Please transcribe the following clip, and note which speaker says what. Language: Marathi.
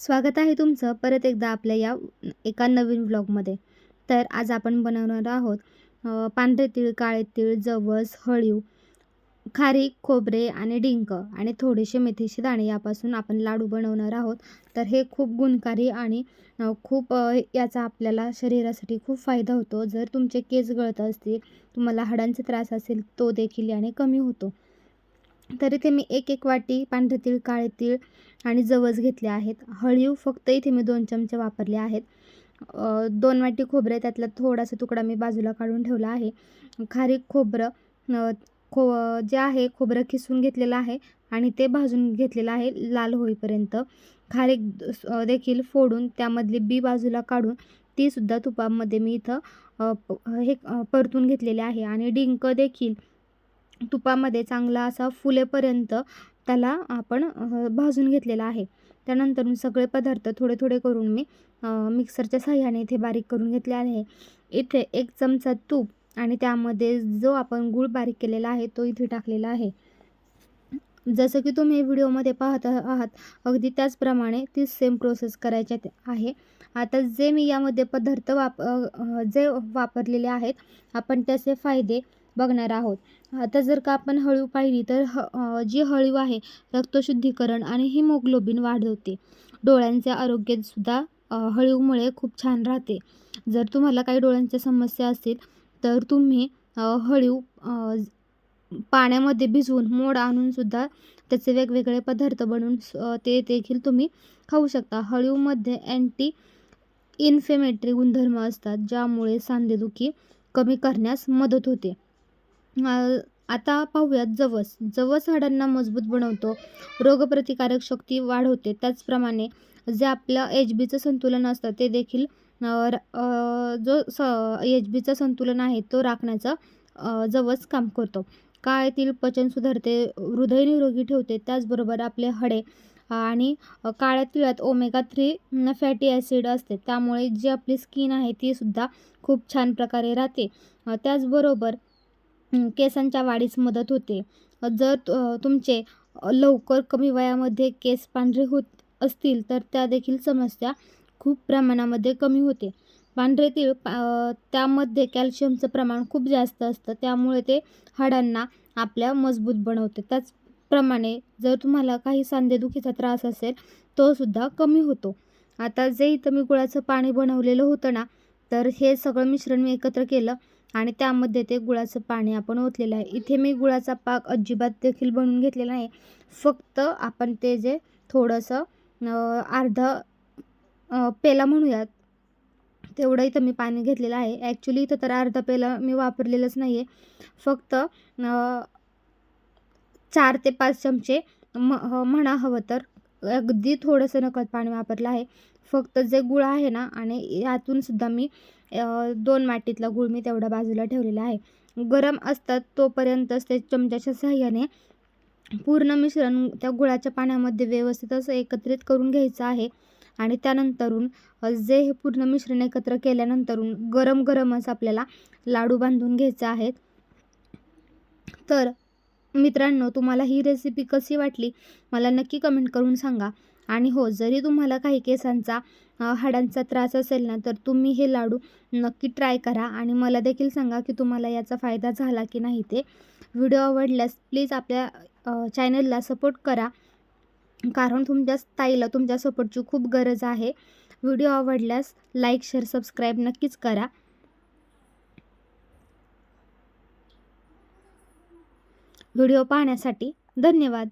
Speaker 1: स्वागत आहे तुमचं परत एकदा आपल्या या एका नवीन व्लॉगमध्ये तर आज आपण बनवणार आहोत पांढरे तीळ काळे तीळ जवस हळीव खारीक खोबरे आणि डिंक आणि थोडेसे मेथीचे दाणे यापासून आपण लाडू बनवणार आहोत. तर हे खूप गुणकारी आणि खूप याचा आपल्याला शरीरासाठी खूप फायदा होतो. जर तुमचे केस गळत असतील तुम्हाला हाडांचे त्रास असेल तो देखील याने कमी होतो. तर इथे मी एक एक वाटी पांढरे तीळ काळे तीळ आणि जवस घेतले आहेत. हळीव फक्त इथे मी दोन चमचे वापरले आहेत. दोन वाटी खोबरे त्यातला थोडासा तुकडा मी बाजूला काढून ठेवला आहे. खारीक खोबरं खो जे आहे खोबरं खिसून घेतलेलं आहे आणि ते भाजून घेतलेलं आहे लाल होईपर्यंत. खारीक देखील फोडून त्यामधली बी बाजूला काढून तीसुद्धा तुपामध्ये मी इथं प- हे परतून घेतलेले आहे. आणि डिंक देखील तुपामध्ये चांगला असा फुलेपर्यंत त्याला आपण भाजून घेतलेला आहे. त्यानंतर सगळे पदार्थ थोडे थोडे करून मी मिक्सरच्या साह्याने इथे बारीक करून घेतले आहे. इथे एक चमचा तूप आणि त्यामध्ये जो आपण गूळ बारीक केलेला आहे तो इथे टाकलेला आहे. जसं की तुम्ही व्हिडिओमध्ये पाहत आहात अगदी त्याचप्रमाणे ती सेम प्रोसेस करायची आहे. आता जे मी यामध्ये पदार्थ वाप जे वापरलेले आहेत आपण त्याचे फायदे बघणार आहोत. आता जर का आपण हळू पाहिली तर ह जी हळू आहे रक्तशुद्धीकरण आणि हिमोग्लोबिन वाढवते. डोळ्यांचे आरोग्यसुद्धा हळूमुळे खूप छान राहते. जर तुम्हाला काही डोळ्यांच्या समस्या असतील तर तुम्ही हळू पाण्यामध्ये भिजवून मोड आणूनसुद्धा त्याचे वेगवेगळे पदार्थ बनवून ते देखील तुम्ही खाऊ शकता. हळूमध्ये अँटी इन्फ्लेमेटरी गुणधर्म असतात ज्यामुळे सांधेदुखी कमी करण्यास मदत होते. आता पाहूयात जवस. जवस हाडांना मजबूत बनवतो. रोगप्रतिकारक शक्ती वाढवते. त्याचप्रमाणे जे आपलं एच बीचं संतुलन असतं ते देखील जो स एच बीचं संतुलन आहे तो राखण्याचं जवस काम करतो. काळे पचन सुधारते हृदय निरोगी ठेवते. त्याचबरोबर आपले हडे आणि काळ्या तिळात ओमेगा थ्री फॅटी ॲसिड असते. त्यामुळे जी आपली स्किन आहे ती सुद्धा खूप छान प्रकारे राहते. त्याचबरोबर केसांच्या वाढीस मदत होते. जर तु- तुमचे लवकर कमी वयामध्ये केस पांढरे होत असतील तर त्या देखील समस्या खूप प्रमाणामध्ये कमी होते. पांढरे तीळ पा- त्यामध्ये कॅल्शियमचं प्रमाण खूप जास्त असतं त्यामुळे ते हाडांना आपल्या मजबूत बनवते. त्याचप्रमाणे जर तुम्हाला काही सांधेदुखीचा त्रास असेल तो सुद्धा कमी होतो. आता जे इथं मी गुळाचं पाणी बनवलेलं होतं ना तर हे सगळं मिश्रण मी एकत्र केलं. आणि त्यामध्ये ते गुळाचं पाणी आपण ओतलेलं आहे. इथे मी गुळाचा पाक अजिबात देखील बनवून घेतलेला आहे फक्त आपण ते जे थोडंसं अर्ध अर्धा पेला म्हणूयात तेवढं इथं मी पाणी घेतलेलं आहे. ॲक्च्युली इथं तर अर्धा पेला मी वापरलेलंच नाही आहे फक्त चार ते पाच चमचे म ह- म्हणा हवं तर. अगदी थोडंसं नकद पाणी वापरलं आहे. फक्त जे गुळ आहे ना आणि यातूनसुद्धा मी दोन वाटीतला गुळ मी तेवढा बाजूला ठेवलेला आहे. गरम असतात तोपर्यंतच ते चमच्याच्या साह्याने पूर्ण मिश्रण त्या गुळाच्या पाण्यामध्ये व्यवस्थित असं एकत्रित करून घ्यायचं आहे. आणि त्यानंतरून जे हे पूर्ण मिश्रण एकत्र केल्यानंतरून गरम गरमच आपल्याला लाडू बांधून घ्यायचे आहेत. तर मित्रांनो तुम्हाला ही रेसिपी कशी वाटली? मला नक्की कमेंट करून सांगा. आणि हो जरी तुम्हाला काही केसांचा हाडांचा त्रास असेल ना तर तुम्ही हे लाडू नक्की ट्राय करा. आणि मला देखील सांगा की तुम्हाला याचा फायदा झाला की नाही ते. व्हिडिओ आवडल्यास प्लीज आपल्या चॅनलला सपोर्ट करा. कारण तुमच्या ताईला तुमच्या सपोर्टची खूप गरज आहे. व्हिडिओ आवडल्यास लाईक शेअर सबस्क्राईब नक्कीच करा. व्हिडिओ पाहण्यासाठी धन्यवाद.